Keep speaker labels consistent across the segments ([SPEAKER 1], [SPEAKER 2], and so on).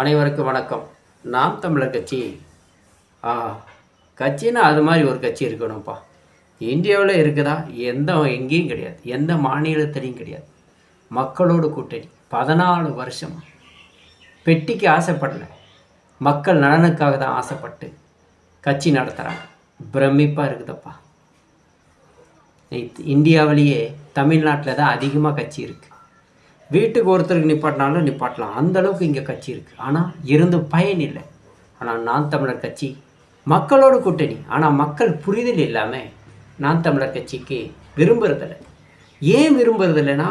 [SPEAKER 1] அனைவருக்கும் வணக்கம். நாம் தமிழர் கட்சி. ஆ கட்சின்னா அது மாதிரி ஒரு கட்சி இருக்கணும்ப்பா. இந்தியாவில் இருக்குதா? எந்த எங்கேயும் கிடையாது. எந்த மாநிலத்திலையும் கிடையாது. மக்களோட கூட்டணி. பதினாலு வருஷம். பெட்டிக்கு ஆசைப்படல. மக்கள் நலனுக்காக தான் ஆசைப்பட்டு கட்சி நடத்துகிறாங்க பிரமிப்பாக இருக்குதப்பா. இந்தியாவிலேயே தமிழ்நாட்டில் தான் அதிகமாக கட்சி இருக்குது வீட்டுக்கு ஒருத்தருக்கு நிப்பாட்டினாலும் நிப்பாட்டலாம். அந்த அளவுக்கு இங்கே கட்சி இருக்குது ஆனால் இருந்து பயன் இல்லை. ஆனால் நான் தமிழர் கட்சி மக்களோட கூட்டணி. ஆனால் மக்கள் புரிதல் இல்லாமல் நான் தமிழர் கட்சிக்கு விரும்புறதில்லை. ஏன் விரும்புறதில்லைன்னா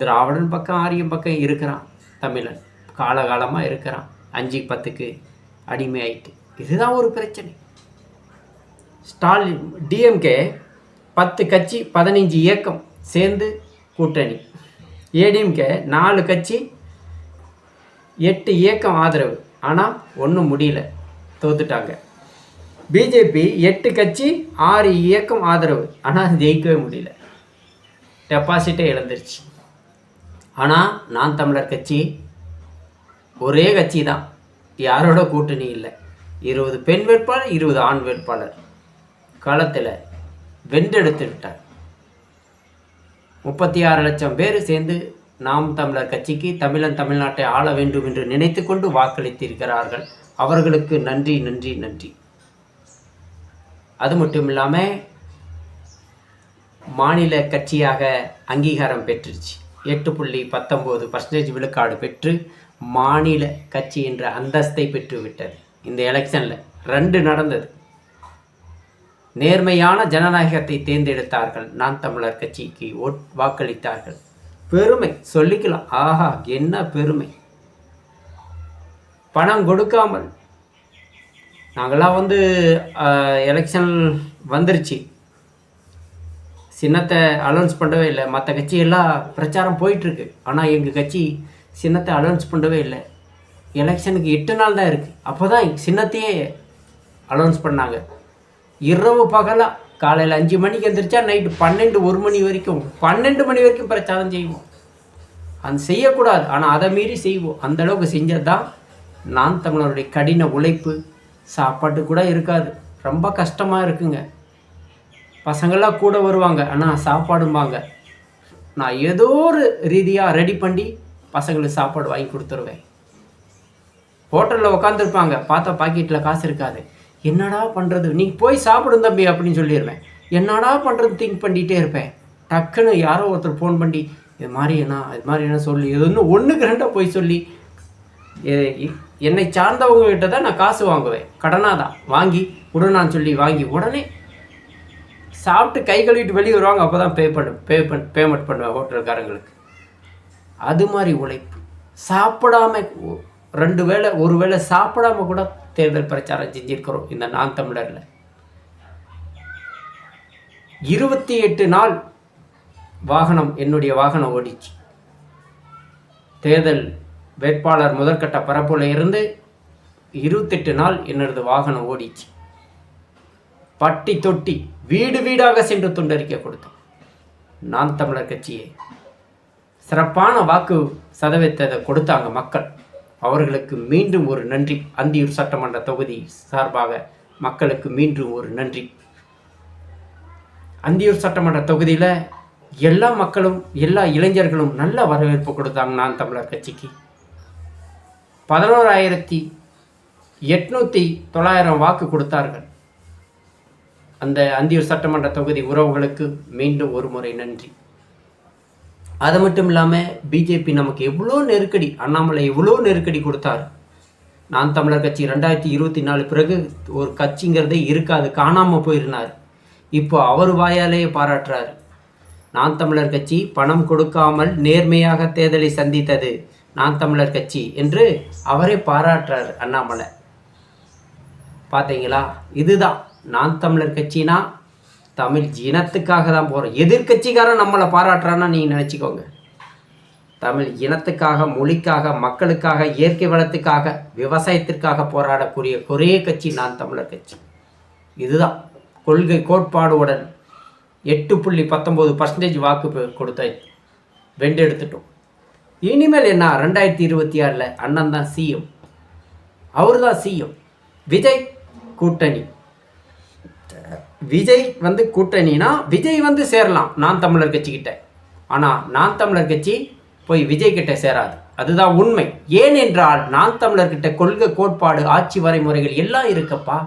[SPEAKER 1] திராவிடன் பக்கம் ஆரியம் பக்கம் இருக்கிறான். தமிழன் காலகாலமாக இருக்கிறான். அஞ்சு பத்துக்கு அடிமை ஆயிட்டு. இதுதான் ஒரு பிரச்சனை. ஸ்டாலின் டிஎம்கே பத்து கட்சி பதினஞ்சு இயக்கம் சேர்ந்து கூட்டணி. ஏடிஎம்கே நாலு கட்சி எட்டு இயக்கம் ஆதரவு. ஆனால் ஒன்றும் முடியல. தோத்துட்டாங்க. பிஜேபி எட்டு கட்சி ஆறு இயக்கம் ஆதரவு. ஆனால் ஜெயிக்கவே முடியல. டெபாசிட்டே இழந்துருச்சு. ஆனால் நான் தமிழர் கட்சி ஒரே கட்சி தான். யாரோட கூட்டணி இல்லை. இருபது பெண் வேட்பாளர் இருபது ஆண் வேட்பாளர். களத்தில் வென்றெடுத்து விட்டார் முப்பத்தி ஆறு லட்சம் பேர் சேர்ந்து நாம் தமிழர் கட்சிக்கு தமிழன் தமிழ்நாட்டை ஆள வேண்டும் என்று நினைத்து கொண்டு வாக்களித்திருக்கிறார்கள். அவர்களுக்கு நன்றி நன்றி நன்றி. அது மட்டும் இல்லாமல் மாநில கட்சியாக அங்கீகாரம் பெற்றுருச்சு. எட்டு புள்ளி பத்தொம்போது பர்சன்டேஜ் விழுக்காடு பெற்று மாநில கட்சி என்ற அந்தஸ்தை பெற்று விட்டது இந்த எலெக்ஷனில் ரெண்டு நடந்தது. நேர்மையான ஜனநாயகத்தை தேர்ந்தெடுத்தார்கள். நான் தமிழர் கட்சிக்கு ஓட் வாக்களித்தார்கள். பெருமை சொல்லிக்கலாம். ஆஹா என்ன பெருமை. பணம் கொடுக்காமல். நாங்களாம் வந்து எலெக்ஷன் வந்துருச்சு. சின்னத்தை அலௌன்ஸ் பண்ணவே இல்லை. மற்ற கட்சியெல்லாம் பிரச்சாரம் போயிட்டுருக்கு. ஆனால் எங்கள் கட்சி சின்னத்தை அலௌன்ஸ் பண்ணவே இல்லை. எலெக்ஷனுக்கு எட்டு நாள் தான் இருக்குது அப்போ தான் சின்னத்தையே அலௌன்ஸ் பண்ணாங்க. இரவு பகலாக காலையில் அஞ்சு மணிக்கு எந்திரிச்சா நைட்டு பன்னெண்டு ஒரு மணி வரைக்கும். பன்னெண்டு மணி வரைக்கும் பிரச்சாரம் செய்வோம். அது செய்யக்கூடாது. ஆனால் அதை மீறி செய்வோம். அந்தளவுக்கு செஞ்சது தான் நான் தமிழருடைய கடின உழைப்பு. சாப்பாட்டு கூட இருக்காது. ரொம்ப கஷ்டமாக இருக்குங்க. பசங்களாம் கூட வருவாங்க. ஆனால் சாப்பாடும்பாங்க. நான் ஏதோ ஒரு ரீதியாக ரெடி பண்ணி பசங்களுக்கு சாப்பாடு வாங்கி கொடுத்துருவேன். ஹோட்டலில் உட்காந்துருப்பாங்க பார்த்தா பாக்கெட்டில் காசு இருக்காது. என்னடா பண்ணுறது நீ போய் சாப்பிடும் தம்பி அப்படின்னு சொல்லிடுவேன். என்னடா பண்ணுறது திங்க் பண்ணிகிட்டே இருப்பேன். டக்குன்னு யாரோ ஒருத்தர் ஃபோன் பண்ணி இது மாதிரி என்ன இது மாதிரி என்ன சொல்லி இது ஒன்று ஒன்றுக்கு ரெண்டாக போய் சொல்லி என்னை சார்ந்தவங்க கிட்ட தான் நான் காசு வாங்குவேன். கடனாக தான். வாங்கி உடனான்னு சொல்லி வாங்கி. உடனே சாப்பிட்டு கை கழுவிட்டு வெளியே வருவாங்க. அப்போ தான் பே பண்ணு பே பண் பேமெண்ட் பண்ணுவேன் ஹோட்டல்காரங்களுக்கு. அது மாதிரி உழைப்பு. சாப்பிடாம ரெண்டு வேளை ஒரு வேளை சாப்பிடாம கூட தேர்தல் பிரச்சாரம் செஞ்சிருக்கிறோம். இந்த நான் தமிழரில். இருபத்தி எட்டு நாள் வாகனம் என்னுடைய வாகனம் ஓடிச்சு. தேர்தல் வேட்பாளர் முதற்கட்ட பரப்புல இருந்து இருபத்தெட்டு நாள் என்னது வாகனம் ஓடிச்சு. பட்டி தொட்டி வீடு வீடாக சென்று துண்டறிக்கை கொடுத்தோம். நான் தமிழர் கட்சியை. சிறப்பான வாக்கு சதவீதத்தை கொடுத்தாங்க மக்கள். அவர்களுக்கு மீண்டும் ஒரு நன்றி. அந்தியூர் சட்டமன்ற தொகுதி சார்பாக மக்களுக்கு மீண்டும் ஒரு நன்றி. அந்தியூர் சட்டமன்ற தொகுதியில் எல்லா மக்களும் எல்லா இளைஞர்களும் நல்ல வரவேற்பு கொடுத்தாங்க நான் தமிழர் கட்சிக்கு. பதினோராயிரத்தி எட்நூற்றி தொள்ளாயிரம் வாக்கு கொடுத்தார்கள். அந்த அந்தியூர் சட்டமன்ற தொகுதி உறவுகளுக்கு மீண்டும் ஒரு முறை நன்றி. அது மட்டும் இல்லாமல் பிஜேபி நமக்கு எவ்வளோ நெருக்கடி அண்ணாமலை எவ்வளோ நெருக்கடி கொடுத்தார். நான் தமிழர் கட்சி ரெண்டாயிரத்தி இருபத்தி நாலு பிறகு ஒரு கட்சிங்கிறதே இருக்காது காணாமல் போயிருந்தார். இப்போ அவர் வாயாலேயே பாராட்டுறார். நான் தமிழர் கட்சி பணம் கொடுக்காமல் நேர்மையாக தேர்தலை சந்தித்தது நான் தமிழர் கட்சி என்று அவரே பாராட்டுறார் அண்ணாமலை. பார்த்தீங்களா இதுதான். நான் தமிழர் கட்சினா தமிழ் இனத்துக்காக தான் போகிறோம் எதிர்கட்சிக்காரன் நம்மளை பாராட்டுறான்னா நீங்கள் நினச்சிக்கோங்க. தமிழ் இனத்துக்காக மொழிக்காக மக்களுக்காக இயற்கை வளத்துக்காக விவசாயத்திற்காக போராடக்கூடிய ஒரே கட்சி நான் தமிழர் கட்சி. இதுதான். கொள்கை கோட்பாடுடன் எட்டு புள்ளி பத்தொம்போது பர்சன்டேஜ் வாக்கு பெ- கொடுத்த வென்றெடுத்துட்டோம் இனிமேல் என்ன? ரெண்டாயிரத்தி இருபத்தி ஆறில் அண்ணன் தான் சிஎம் அவர் தான் சிஎம் விஜய் கூட்டணி. விஜய் வந்து கூட்டணினா விஜய் வந்து சேரலாம் நான் தமிழர் கட்சிக்கிட்ட ஆனால் நான் தமிழர் கட்சி போய் விஜய் கிட்ட சேராது. அதுதான் உண்மை. ஏனென்றால் நான் தமிழர்கிட்ட கொள்கை கோட்பாடு ஆட்சி வரைமுறைகள் எல்லாம் இருக்குப்பா.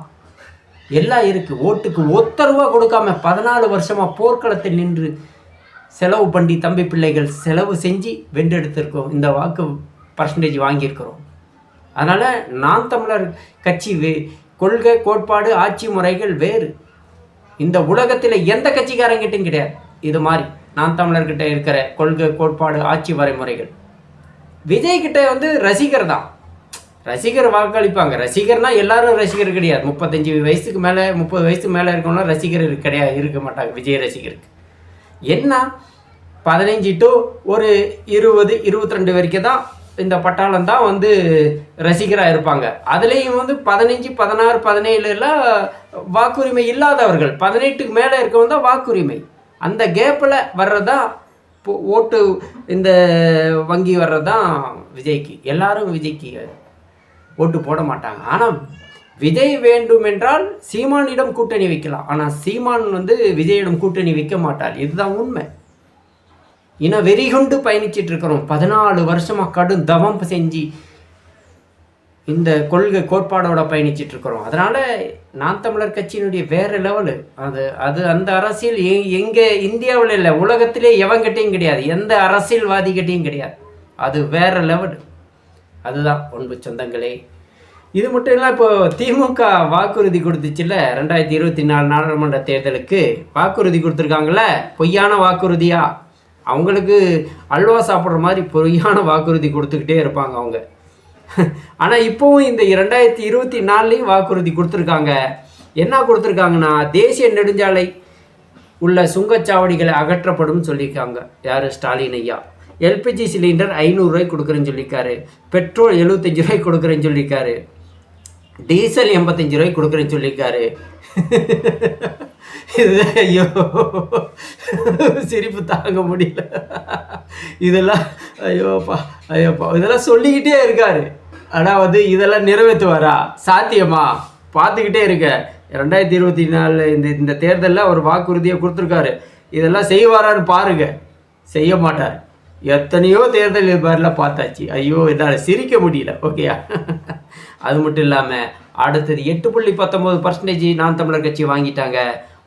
[SPEAKER 1] எல்லாம் இருக்கு. ஓட்டுக்கு ஒத்த ரூபா கொடுக்காம பதினாலு வருஷமாக போர்க்களத்தில் நின்று செலவு பண்ணி தம்பி பிள்ளைகள் செலவு செஞ்சு வென்றெடுத்திருக்கோம். இந்த வாக்கு பர்சன்டேஜ் வாங்கியிருக்கிறோம். அதனால் நான் தமிழர் கட்சி வே கொள்கை கோட்பாடு ஆட்சி முறைகள் வேறு. இந்த உலகத்தில் எந்த கட்சிக்காரங்கிட்டும் கிடையாது. இது மாதிரி நான் தமிழர்கிட்ட இருக்கிற கொள்கை கோட்பாடு ஆட்சி வரைமுறைகள். விஜய் கிட்ட வந்து ரசிகர் தான். ரசிகர் வாக்களிப்பாங்க. ரசிகர்னா எல்லாரும் ரசிகர் கிடையாது. முப்பத்தஞ்சு வயசுக்கு மேலே முப்பது வயசுக்கு மேலே இருக்கவங்க ரசிகர் கிடையாது இருக்க மாட்டாங்க விஜய் ரசிகருக்கு. என்ன? பதினஞ்சு டு ஒரு இருபது இருபத்தி ரெண்டு வரைக்கும் தான் இந்த பட்டாளம் தான் வந்து ரசிகராக இருப்பாங்க. அதுலேயும் வந்து பதினஞ்சு பதினாறு பதினேழுலாம் வாக்குரிமை இல்லாதவர்கள் பதினெட்டுக்கு மேலே இருக்கவங்க தான் வாக்குரிமை. அந்த கேப்பில் வர்றதா இப்போ ஓட்டு இந்த வங்கி வர்றதான் விஜய்க்கு எல்லாரும் விஜய்க்கு ஓட்டு போட மாட்டாங்க. ஆனால் விஜய் வேண்டுமென்றால் சீமானிடம் கூட்டணி வைக்கலாம். ஆனால் சீமான் வந்து விஜயிடம் கூட்டணி வைக்க மாட்டார். இதுதான் உண்மை. இன வெறிகொண்டு பயணிச்சிட்டு இருக்கிறோம். பதினாலு வருஷமாக கடும் தவம் செஞ்சு இந்த கொள்கை கோட்பாடோட பயணிச்சிட்டு இருக்கிறோம். அதனால் நான் தமிழர் கட்சியினுடைய வேறு லெவலு அது அது அந்த அரசியல் எ- எங்கே இந்தியாவில் இல்லை உலகத்திலே எவங்கிட்டையும் கிடையாது. எந்த அரசியல்வாதிகிட்டையும் கிடையாது. அது வேற லெவல் அதுதான் ஒன்பு சொந்தங்களே. இது மட்டும் இல்லை இப்போ திமுக வாக்குறுதி கொடுத்துச்சுல்ல ரெண்டாயிரத்தி இருபத்தி நாலு நாடாளுமன்ற தேர்தலுக்கு. வாக்குறுதி கொடுத்துருக்காங்களே பொய்யான வாக்குறுதியாக அவங்களுக்கு அல்வா சாப்பிட்ற மாதிரி பொய்யான வாக்குறுதி கொடுத்துக்கிட்டே இருப்பாங்க அவங்க. ஆனால் இப்போவும் இந்த ரெண்டாயிரத்தி இருபத்தி நாலுலேயும் வாக்குறுதி கொடுத்துருக்காங்க. என்ன கொடுத்துருக்காங்கன்னா தேசிய நெடுஞ்சாலை உள்ள சுங்கச்சாவடிகளை அகற்றப்படும் சொல்லியிருக்காங்க. யார்? ஸ்டாலின் ஐயா. எல்பிஜி சிலிண்டர் ஐநூறுரூவாய் கொடுக்குறேன்னு சொல்லியிருக்காரு. பெட்ரோல் எழுபத்தஞ்சு ரூபாய் கொடுக்குறேன்னு சொல்லியிருக்காரு. டீசல் எண்பத்தஞ்சு ரூபாய் கொடுக்குறேன்னு சொல்லியிருக்காரு. இது ஐயோ. சிரிப்பு தாங்க முடியல. இதெல்லாம் ஐயோப்பா ஐயோப்பா. இதெல்லாம் சொல்லிக்கிட்டே இருக்காரு. ஆனால் வந்து இதெல்லாம் நிறைவேற்றுவாரா? சாத்தியமா? பார்த்துக்கிட்டே இருக்க. ரெண்டாயிரத்தி இருபத்தி நாலு இந்த இந்த தேர்தலில் அவர் வாக்குறுதியை கொடுத்துருக்காரு. இதெல்லாம் செய்வாரான்னு பாருங்க. செய்ய மாட்டார். எத்தனையோ தேர்தல் இது மாதிரிலாம் பார்த்தாச்சு. ஐயோ என்னால் சிரிக்க முடியல. ஓகேயா? அது மட்டும் இல்லாமல் அடுத்தது எட்டு புள்ளி பத்தொம்போது பர்சன்டேஜ் நான் தமிழர் கட்சி வாங்கிட்டாங்க.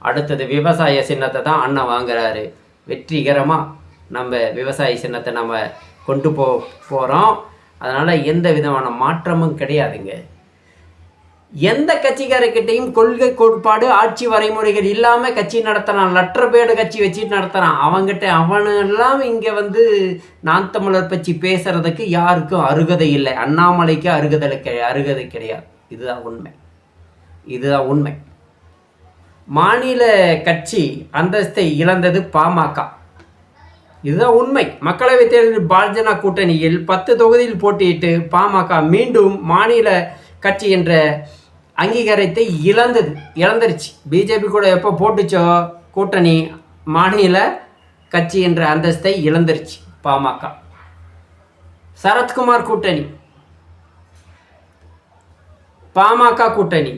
[SPEAKER 1] அடுத்தது விவசாய சின்னத்தை தான் அண்ணன் வாங்குறாரு. வெற்றிகரமாக நம்ம விவசாய சின்னத்தை நம்ம கொண்டு போ போகிறோம் அதனால் எந்த விதமான மாற்றமும் கிடையாதுங்க. எந்த கட்சிக்காரர்கிட்டையும் கொள்கை கோட்பாடு ஆட்சி வரைமுறைகள் இல்லாமல் கட்சி நடத்துறான் லட்சப்பேடு கட்சி வச்சுட்டு நடத்துகிறான் அவங்ககிட்ட அவனெல்லாம் இங்கே வந்து நான் தமிழர் பற்றி பேசுகிறதுக்கு யாருக்கும் அருகதை இல்லை. அண்ணாமலைக்கு அருகதை கிடை அருகதை கிடையாது. இதுதான் உண்மை. இதுதான் உண்மை. மாநில கட்சி அந்தஸ்தை இழந்தது பாமக. இதுதான் உண்மை. மக்களவைத் தேர்தலில் பாரதிய கூட்டணியில் பத்து தொகுதியில் போட்டியிட்டு பாமக மீண்டும் மாநில கட்சி என்ற அங்கீகாரத்தை இழந்தது இழந்துருச்சு. பிஜேபி கூட எப்போ போட்டுச்சோ கூட்டணி மாநில கட்சி என்ற அந்தஸ்தை இழந்துருச்சு பாமக. சரத்குமார் கூட்டணி. பாமக கூட்டணி.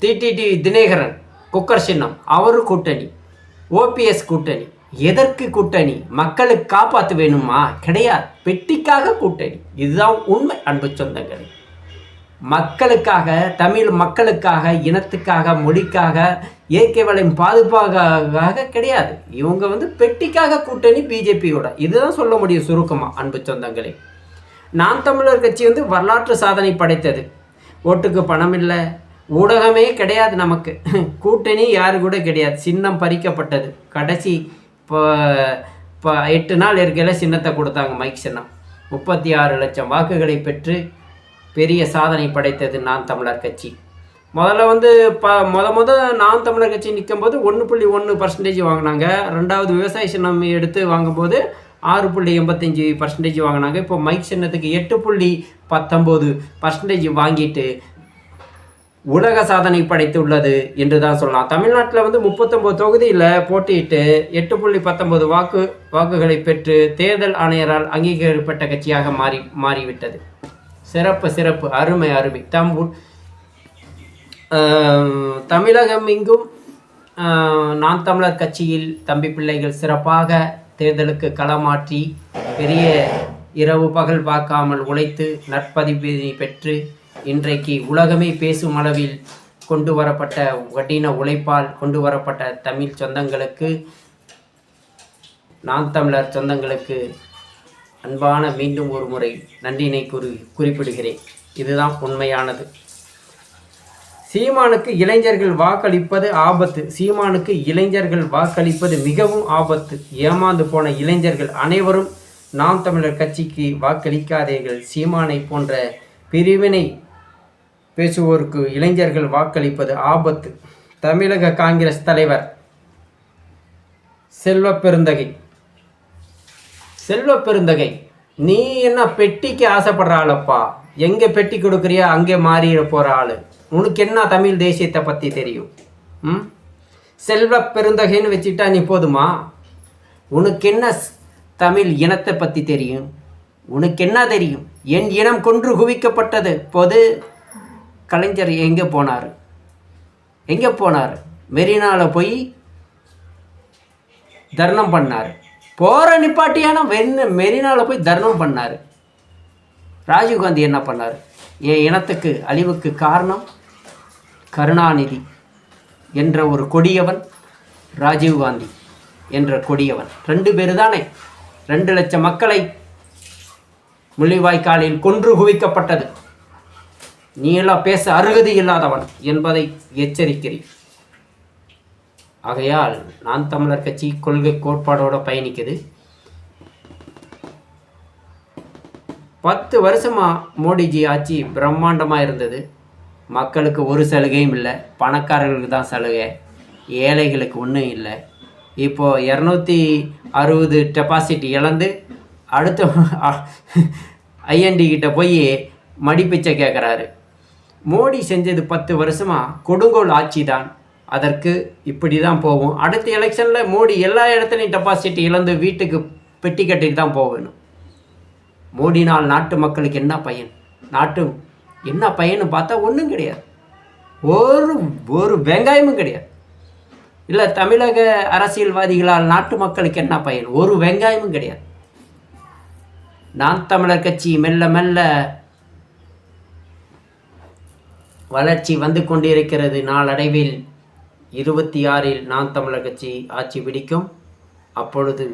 [SPEAKER 1] டிடிடி தினேகரன் குக்கர் சின்னம் அவரு கூட்டணி ஓபிஎஸ் கூட்டணி. எதற்கு கூட்டணி? மக்களுக்கு காப்பாற்ற வேணுமா? கிடையாது. பெட்டிக்காக கூட்டணி. இதுதான் உண்மை அன்பு சொந்தங்கள். மக்களுக்காக தமிழ் மக்களுக்காக இனத்துக்காக மொழிக்காக இயற்கை வளம் பாதுகாக்காக கிடையாது. இவங்க வந்து பெட்டிக்காக கூட்டணி பிஜேபியோட இதுதான் சொல்ல முடியும் சுருக்கமாக அன்பு சொந்தங்களே. நான் தமிழர் கட்சி வந்து வரலாற்று சாதனை படைத்தது. ஓட்டுக்கு பணம் இல்லை ஊடகமே கிடையாது நமக்கு. கூட்டணி யாரு கூட கிடையாது. சின்னம் பறிக்கப்பட்டது. கடைசி இப்போ இப்போ எட்டு நாள் இருக்கையில் சின்னத்தை கொடுத்தாங்க மைக் சின்னம். முப்பத்தி ஆறு லட்சம் வாக்குகளை பெற்று பெரிய சாதனை படைத்தது நான் தமிழர் கட்சி. முதல்ல வந்து ப முத முத நான் தமிழர் கட்சி நிற்கும்போது ஒன்று புள்ளி ஒன்று பர்சன்டேஜ் வாங்கினாங்க. ரெண்டாவது விவசாய சின்னம் எடுத்து வாங்கும்போது ஆறு புள்ளி எண்பத்தஞ்சு பர்சன்டேஜ் வாங்கினாங்க. இப்போ மைக் சின்னத்துக்கு எட்டு புள்ளி பத்தொம்போது பர்சன்டேஜ் வாங்கிட்டு உலக சாதனை படைத்துள்ளது என்று தான் சொல்லலாம். தமிழ்நாட்டில் வந்து முப்பத்தொம்போது தொகுதியில் போட்டியிட்டு எட்டு புள்ளி பத்தொன்பது வாக்கு வாக்குகளை பெற்று தேர்தல் ஆணையரால் அங்கீகரிக்கப்பட்ட கட்சியாக மாறி மாறிவிட்டது. சிறப்பு சிறப்பு அருமை அருமை. தம் தமிழகம் எங்கும் நான் தமிழர் கட்சியில் தம்பி பிள்ளைகள் சிறப்பாக தேர்தலுக்கு களமாற்றி பெரிய இரவு பகல் பார்க்காமல் உழைத்து நற்பதிப்பினை பெற்று இன்றைக்கு உலகமே பேசும் அளவில் கொண்டு வரப்பட்ட கடின உழைப்பால் கொண்டு வரப்பட்ட தமிழ் சொந்தங்களுக்கு நான் தமிழர் சொந்தங்களுக்கு அன்பான மீண்டும் ஒரு முறை நன்றினை குறி குறிப்பிடுகிறேன். இதுதான் உண்மையானது. சீமானுக்கு இளைஞர்கள் வாக்களிப்பது ஆபத்து. சீமானுக்கு இளைஞர்கள் வாக்களிப்பது மிகவும் ஆபத்து. ஏமாந்து போன இளைஞர்கள் அனைவரும் நாம் தமிழர் கட்சிக்கு வாக்களிக்காதீர்கள். சீமானை போன்ற பிரிவினை பேசுவோருக்கு இளைஞர்கள் வாக்களிப்பது ஆபத்து. தமிழக காங்கிரஸ் தலைவர் செல்வ பெருந்தகை. செல்வ பெருந்தகை நீ என்ன பெட்டிக்கு ஆசைப்படுற ஆளப்பா? எங்கே பெட்டி கொடுக்குறியோ அங்கே மாறிட போகிற ஆள். உனக்கு என்ன தமிழ் தேசியத்தை பற்றி தெரியும்? ம்? செல்வ பெருந்தகைன்னு வச்சுட்டா நீ போதுமா? உனக்கு என்ன தமிழ் இனத்தை பற்றி தெரியும்? உனக்கு என்ன தெரியும்? என் இனம் கொன்று குவிக்கப்பட்டது. போது கலைஞர் எங்கே போனார்? எங்கே போனார்? மெரினாவில் போய் தர்ணம் பண்ணார். போகிற நிப்பாட்டியான வெண்ண மெரினாவில் போய் தர்ணம் பண்ணார். ராஜீவ்காந்தி என்ன பண்ணார்? என் இனத்துக்கு அழிவுக்கு காரணம் கருணாநிதி என்ற ஒரு கொடியவன் ராஜீவ்காந்தி என்ற கொடியவன். ரெண்டு பேர் தானே ரெண்டு லட்சம் மக்களை முள்ளிவாய்க்காலில் கொன்று குவிக்கப்பட்டது. நீ எல்லாம் பேச அருகதி இல்லாதவன் என்பதை எச்சரிக்கிறேன். ஆகையால் நான் தமிழர் கட்சி கொள்கை கோட்பாடோடு பயணிக்குது. பத்து வருஷமா மோடிஜி ஆட்சி பிரம்மாண்டமாக இருந்தது. மக்களுக்கு ஒரு சலுகையும் இல்லை. பணக்காரர்களுக்கு தான் சலுகை. ஏழைகளுக்கு ஒன்றும் இல்லை. இப்போது இரநூத்தி அறுபது டெபாசிட் இழந்து அடுத்த ஐஎன்டி கிட்ட போய் மடிப்பிச்சை கேட்குறாரு மோடி செஞ்சது பத்து வருஷமாக கொடுங்கோல் ஆட்சி தான் அதற்கு இப்படி தான் போகும். அடுத்த எலெக்ஷனில் மோடி எல்லா இடத்துலையும் டெபாசிட் இழந்து வீட்டுக்கு பெட்டி கட்டிட்டு தான் போகணும். மோடினால் நாட்டு மக்களுக்கு என்ன பயன்? நாட்டு என்ன பயன்னு பார்த்தா ஒன்றும் கிடையாது. ஒரு ஒரு வெங்காயமும் கிடையாது. இல்லை தமிழக அரசியல்வாதிகளால் நாட்டு மக்களுக்கு என்ன பயன்? ஒரு வெங்காயமும் கிடையாது. நான் தமிழர் கட்சி மெல்ல மெல்ல வளர்ச்சி வந்து கொண்டிருக்கிறது. நாளடைவில் இருபத்தி ஆறில் நான் தமிழர் கட்சி ஆட்சி பிடிக்கும். அப்பொழுது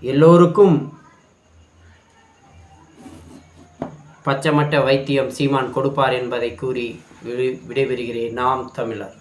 [SPEAKER 1] எல்லோருக்கும் பச்சமட்ட வைத்தியம் சீமான் கொடுப்பார் என்பதை கூறி விடை விடைபெறுகிறேன். நாம் தமிழர்.